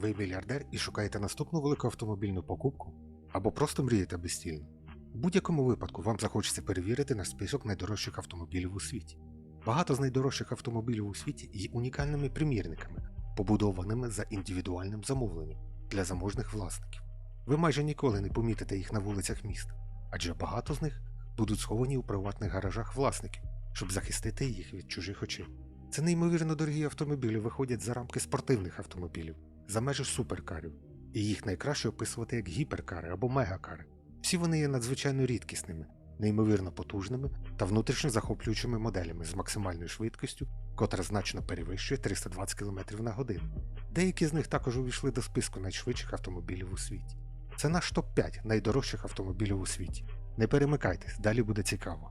ви мільярдер і шукаєте наступну велику автомобільну покупку, або просто мрієте безстільно. У будь-якому випадку вам захочеться перевірити наш список найдорожчих автомобілів у світі. Багато з найдорожчих автомобілів у світі є унікальними примірниками, побудованими за індивідуальним замовленням для заможних власників. Ви майже ніколи не помітите їх на вулицях міст, адже багато з них будуть сховані у приватних гаражах власників, щоб захистити їх від чужих очей. Це неймовірно дорогі автомобілі виходять за рамки спортивних автомобілів, за межі суперкарів, і їх найкраще описувати як гіперкари або мегакари. Всі вони є надзвичайно рідкісними, неймовірно потужними та внутрішньо захоплюючими моделями з максимальною швидкістю, котра значно перевищує 320 км на годину. Деякі з них також увійшли до списку найшвидших автомобілів у світі. Це наш топ-5 найдорожчих автомобілів у світі. Не перемикайтесь, далі буде цікаво.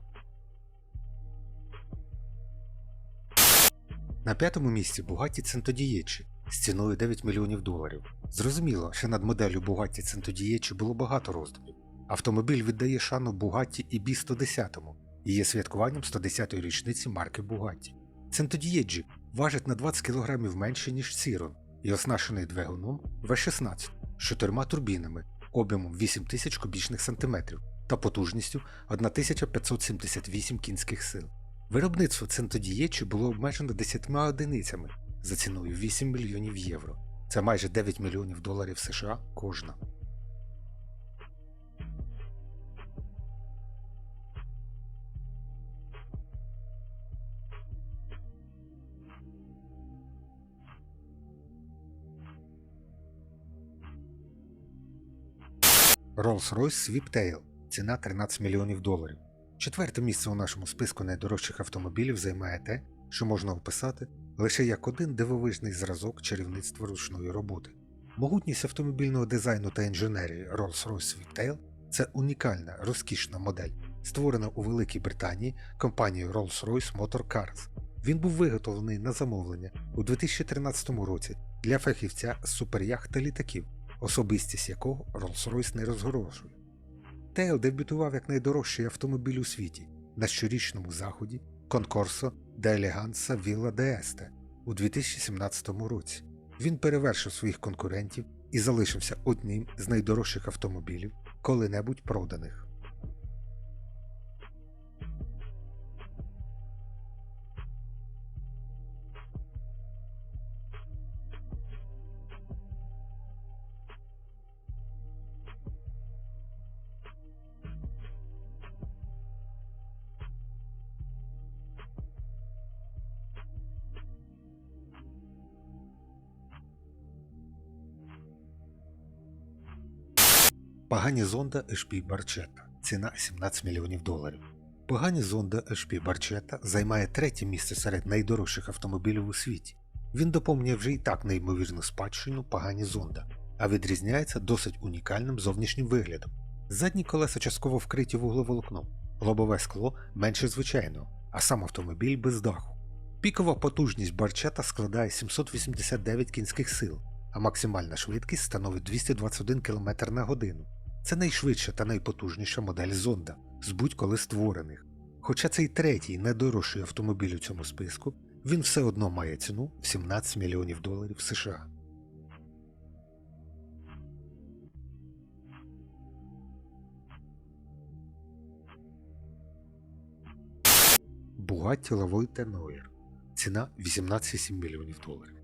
На п'ятому місці Bugatti Centodieci з ціною 9 мільйонів доларів. Зрозуміло, що над моделлю Bugatti Centodieci було багато роздумів. Автомобіль віддає шану Bugatti і B110 і є святкуванням 110-ї річниці марки Bugatti. Centodieci важить на 20 кг менше, ніж Ciron і оснащений двигуном V16 з чотирма турбінами об'ємом 8000 кубічних сантиметрів та потужністю 1578 кінських сил. Виробництво Центодієчі було обмежено 10 одиницями за ціною 8 мільйонів євро. Це майже 9 мільйонів доларів США кожна. Rolls-Royce Swiftail. Ціна 13 мільйонів доларів. Четверте місце у нашому списку найдорожчих автомобілів займає те, що можна описати лише як один дивовижний зразок чарівництва ручної роботи. Могутність автомобільного дизайну та інженерії Rolls-Royce Swiftail – це унікальна, розкішна модель, створена у Великій Британії компанією Rolls-Royce Motor Cars. Він був виготовлений на замовлення у 2013 році для фахівця з суперяхт та літаків, особистість якого Rolls-Royce не розгорожує. Тейл дебютував як найдорожчий автомобіль у світі на щорічному заході Конкорсо де Елеганса Вілла де Есте у 2017 році. Він перевершив своїх конкурентів і залишився одним з найдорожчих автомобілів коли-небудь проданих. Погані зонда HP Barchetta. Ціна 17 мільйонів доларів. Погані зонда HP Barchetta займає третє місце серед найдорожчих автомобілів у світі. Він доповнює вже і так неймовірну спадщину погані зонда, а відрізняється досить унікальним зовнішнім виглядом. Задні колеса частково вкриті вуглеволокном, лобове скло менше звичайного, а сам автомобіль без даху. Пікова потужність Барчета складає 789 кінських сил, а максимальна швидкість становить 221 км на годину. Це найшвидша та найпотужніша модель зонда з будь-коли створених. Хоча цей третій найдорожчий автомобіль у цьому списку, він все одно має ціну в 17 мільйонів доларів США. Bugatti Lavoy Tenouer. Ціна 18,7 мільйонів доларів.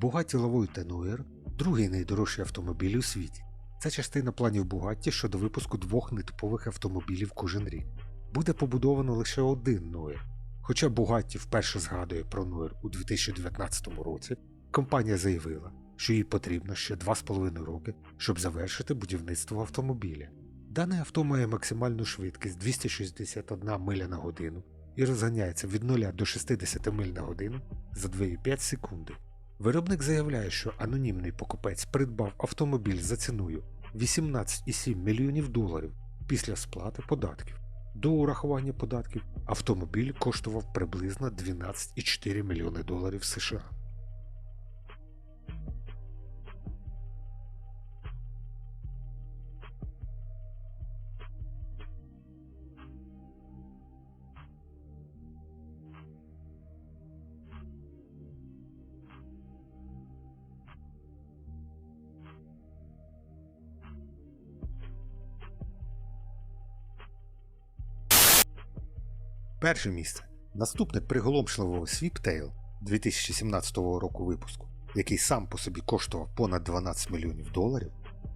Bugatti Lavoy Tenouer – другий найдорожчий автомобіль у світі. Це частина планів Bugatti щодо випуску двох нетипових автомобілів кожен рік. Буде побудовано лише один Нуер. Хоча Bugatti вперше згадує про Нуер у 2019 році, компанія заявила, що їй потрібно ще 2,5 роки, щоб завершити будівництво автомобіля. Дане авто має максимальну швидкість 261 миля на годину і розганяється від 0 до 60 миль на годину за 2,5 секунди. Виробник заявляє, що анонімний покупець придбав автомобіль за ціною 18,7 мільйонів доларів після сплати податків. До урахування податків автомобіль коштував приблизно 12,4 мільйони доларів США. Перше місце. Наступник приголомшливого Swiptail 2017 року випуску, який сам по собі коштував понад 12 мільйонів доларів.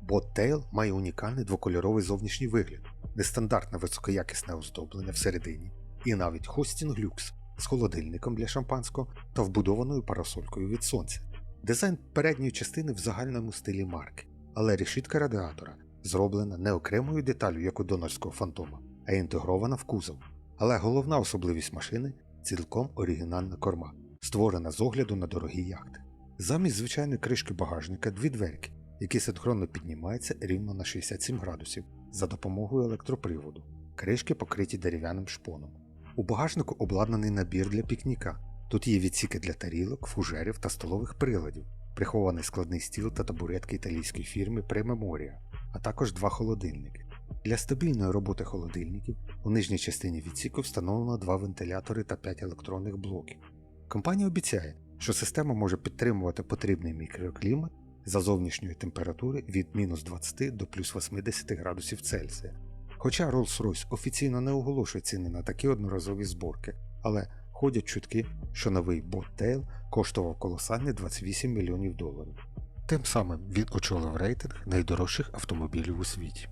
Bottail має унікальний двокольоровий зовнішній вигляд, нестандартне високоякісне оздоблення всередині, і навіть хостінг люкс з холодильником для шампанського та вбудованою парасолькою від сонця. Дизайн передньої частини в загальному стилі марки, але решітка радіатора зроблена не окремою деталю, як у донорського фантома, а інтегрована в кузов. Але головна особливість машини цілком оригінальна корма, створена з огляду на дорогі яхти. Замість звичайної кришки багажника дві дверки, які синхронно піднімаються рівно на 67 градусів за допомогою електроприводу. Кришки покриті дерев'яним шпоном. У багажнику обладнаний набір для пікніка. Тут є відсіки для тарілок, фужерів та столових приладів, прихований складний стіл та табуретки італійської фірми Премеморія, а також два холодильники. Для стабільної роботи холодильників у нижній частині відсіку встановлено два вентилятори та 5 електронних блоків. Компанія обіцяє, що система може підтримувати потрібний мікроклімат за зовнішньої температури від мінус 20 до плюс 80 градусів Цельсія. Хоча Rolls-Royce офіційно не оголошує ціни на такі одноразові зборки, але ходять чутки, що новий Bottail коштував колосальні 28 мільйонів доларів. Тим самим він очолив рейтинг найдорожчих автомобілів у світі.